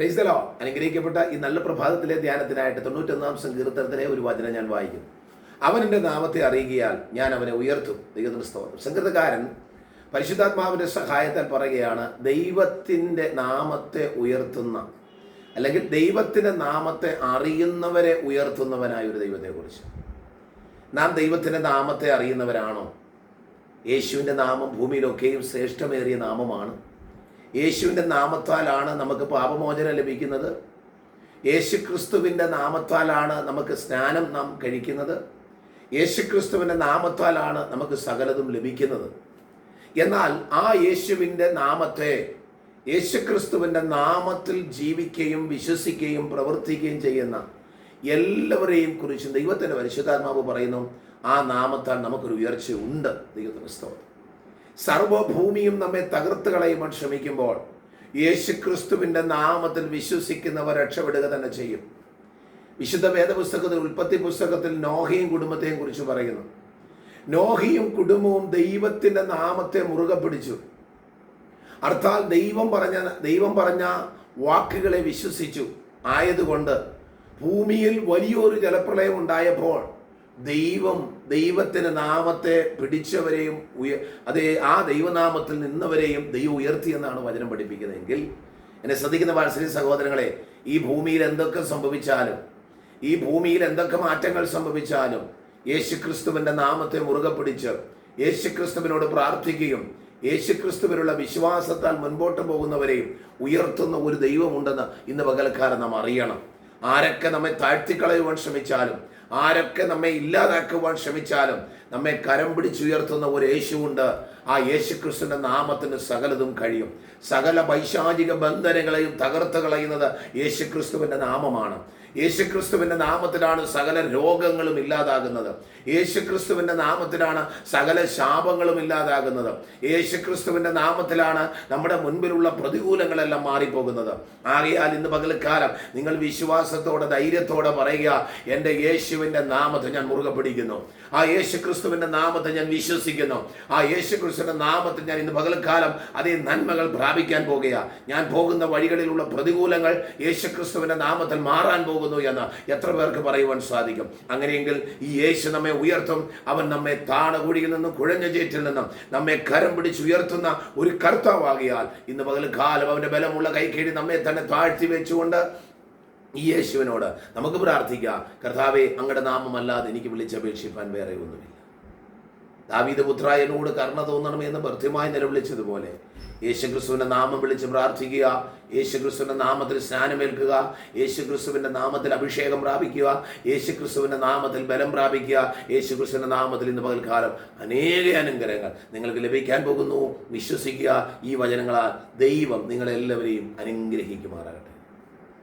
പ്രൈസലോ അനുഗ്രഹിക്കപ്പെട്ട ഈ നല്ല പ്രഭാതത്തിലെ ധ്യാനത്തിനായിട്ട് തൊണ്ണൂറ്റൊന്നാം സങ്കീർത്തനത്തിലെ ഒരു വചനം ഞാൻ വായിക്കും അവൻ എന്റെ നാമത്തെ അറിയുകയാൽ ഞാൻ അവനെ ഉയർത്തും. ദൈവത്തിന് സ്തോത്രം. സംഗീതകാരൻ പരിശുദ്ധാത്മാവിന്റെ സഹായത്താൽ പറയുകയാണ് ദൈവത്തിന്റെ നാമത്തെ ഉയർത്തുന്ന അല്ലെങ്കിൽ ദൈവത്തിന്റെ നാമത്തെ അറിയുന്നവരെ ഉയർത്തുന്നവനായ ഒരു ദൈവത്തെക്കുറിച്ച്. നാം ദൈവത്തിന്റെ നാമത്തെ അറിയുന്നവരാണോ? യേശുവിന്റെ നാമം ഭൂമിയിലൊക്കെയും ശ്രേഷ്ഠമേറിയ നാമമാണ്. യേശുവിന്റെ നാമത്താലാണ് നമുക്ക് പാപമോചനം ലഭിക്കുന്നത്. യേശുക്രിസ്തുവിന്റെ നാമത്താലാണ് നമുക്ക് സ്നാനം നാം കഴിക്കുന്നത്. യേശുക്രിസ്തുവിന്റെ നാമത്താലാണ് നമുക്ക് സകലതും ലഭിക്കുന്നത്. എന്നാൽ ആ യേശുവിന്റെ നാമത്തെ യേശുക്രിസ്തുവിന്റെ നാമത്തിൽ ജീവിക്കുകയും വിശ്വസിക്കുകയും പ്രവർത്തിക്കുകയും ചെയ്യുന്ന എല്ലാവരെയും കുറിച്ച് ദൈവത്തിന്റെ പരിശുദ്ധാത്മാവ് പറയുന്നു ആ നാമത്താൽ നമുക്കൊരു ഉയർച്ചയുണ്ട്. ദൈവത്തിന് സ്തോത്രം. സർവഭൂമിയും നമ്മെ തകർത്ത് കളയുവാൻ ശ്രമിക്കുമ്പോൾ യേശുക്രിസ്തുവിന്റെ നാമത്തിൽ വിശ്വസിക്കുന്നവർ രക്ഷപ്പെടുക തന്നെ ചെയ്യും. വിശുദ്ധ വേദപുസ്തകത്തിൽ ഉൽപ്പത്തി പുസ്തകത്തിൽ നോഹയും കുടുംബത്തെയും കുറിച്ച് പറയുന്നു. നോഹിയും കുടുംബവും ദൈവത്തിന്റെ നാമത്തെ മുറുകെ പിടിച്ചു. അർത്ഥാൽ ദൈവം പറഞ്ഞ ദൈവം പറഞ്ഞ വാക്കുകളെ വിശ്വസിച്ചു. ആയതുകൊണ്ട് ഭൂമിയിൽ വലിയൊരു ജലപ്രളയം ഉണ്ടായപ്പോൾ ദൈവം ദൈവത്തിന്റെ നാമത്തെ പിടിച്ചവരെയും ഉയ അതേ ആ ദൈവനാമത്തിൽ നിന്നവരെയും ദൈവം ഉയർത്തി എന്നാണ് വചനം പഠിപ്പിക്കുന്നതെങ്കിൽ എന്നെ ശ്രദ്ധിക്കുന്ന വാത്സല്യ സഹോദരങ്ങളെ ഈ ഭൂമിയിൽ എന്തൊക്കെ സംഭവിച്ചാലും ഈ ഭൂമിയിൽ എന്തൊക്കെ മാറ്റങ്ങൾ സംഭവിച്ചാലും യേശുക്രിസ്തുവിന്റെ നാമത്തെ മുറുകെ പിടിച്ച് യേശുക്രിസ്തുവിനോട് പ്രാർത്ഥിക്കുകയും യേശുക്രിസ്തുവിനുള്ള വിശ്വാസത്താൽ മുൻപോട്ട് പോകുന്നവരെയും ഉയർത്തുന്ന ഒരു ദൈവമുണ്ടെന്ന് ഇന്ന് പകൽക്കാലം നാം അറിയണം. ആരൊക്കെ നമ്മെ താഴ്ത്തിക്കളയുവാൻ ശ്രമിച്ചാലും ആരൊക്കെ നമ്മെ ഇല്ലാതാക്കുവാൻ ശ്രമിച്ചാലും നമ്മെ കരം പിടിച്ചുയർത്തുന്ന ഒരു യേശുവുണ്ട്. ആ യേശുക്രിസ്തുവിന്റെ നാമത്തിന് സകലതും കഴിയും. സകല പൈശാചിക ബന്ധനങ്ങളെയും തകർത്ത് കളയുന്നത് യേശുക്രിസ്തുവിന്റെ നാമമാണ്. യേശുക്രിസ്തുവിന്റെ നാമത്തിലാണ് സകല രോഗങ്ങളും ഇല്ലാതാകുന്നത്. യേശുക്രിസ്തുവിന്റെ നാമത്തിലാണ് സകല ശാപങ്ങളും ഇല്ലാതാകുന്നത്. യേശുക്രിസ്തുവിന്റെ നാമത്തിലാണ് നമ്മുടെ മുൻപിലുള്ള പ്രതികൂലങ്ങളെല്ലാം മാറിപ്പോകുന്നത്. ആകയാൽ ഇന്ന് പകൽക്കാലം നിങ്ങൾ വിശ്വാസത്തോടെ ധൈര്യത്തോടെ പറയുക എന്റെ യേശുവിന്റെ നാമത്തെ ഞാൻ മുറുകെ പിടിക്കുന്നു. ആ യേശുക്രിസ്തുവിന്റെ നാമത്തെ ഞാൻ വിശ്വസിക്കുന്നു. ആ യേശുക്രിസ്തുവിന്റെ നാമത്തെ ഞാൻ ഇന്ന് പകൽക്കാലം അതേ നന്മകൾ പ്രാപിക്കാൻ പോകുക ഞാൻ പോകുന്ന വഴികളിലുള്ള പ്രതികൂലങ്ങൾ യേശുക്രിസ്തുവിന്റെ നാമത്തിൽ മാറാൻ പോകുന്നു എന്ന് എത്ര പേർക്ക് പറയുവാൻ സാധിക്കും? അങ്ങനെയെങ്കിൽ ഈ യേശു നമ്മെ ഉയർത്തും. അവൻ നമ്മെ താണകുഴിയിൽ നിന്നും കുഴഞ്ഞ ചേറ്റിൽ നിന്നും നമ്മെ കരം പിടിച്ച് ഉയർത്തുന്ന ഒരു കർത്താവാകിയാൽ ഇന്ന് പകൽ കാലം അവന്റെ ബലമുള്ള കൈക്കീഴി നമ്മെ തന്നെ താഴ്ത്തി വെച്ചുകൊണ്ട് ഈ യേശുവിനോട് നമുക്ക് പ്രാർത്ഥിക്കാം. കർത്താവെ അങ്ങയുടെ നാമമല്ലാതെ എനിക്ക് വിളിച്ചപേക്ഷിപ്പാൻ വേറെ ഒന്നുമില്ല. ദാവീദ് പുത്ര എന്നോട് കരുണ തോന്നണമേ എന്ന് ഭർത്യമായി നിലവിളിച്ചതുപോലെ യേശുക്രിസ്തുവിന്റെ നാമം വിളിച്ച് പ്രാർത്ഥിക്കുക യേശുക്രിസ്തുവിന്റെ നാമത്തിൽ സ്നാനമേൽക്കുക യേശുക്രിസ്തുവിന്റെ നാമത്തിൽ അഭിഷേകം പ്രാപിക്കുക യേശുക്രിസ്തുവിന്റെ നാമത്തിൽ ബലം പ്രാപിക്കുക യേശുക്രിസ്തുവിന്റെ നാമത്തിൽ ഇന്ന് പകൽക്കാലം അനേക അനുഗ്രഹങ്ങൾ നിങ്ങൾക്ക് ലഭിക്കാൻ പോകുന്നു. വിശ്വസിക്കുക ഈ വചനങ്ങളാൽ ദൈവം നിങ്ങളെല്ലാവരെയും അനുഗ്രഹിക്കുമാറാകട്ടെ.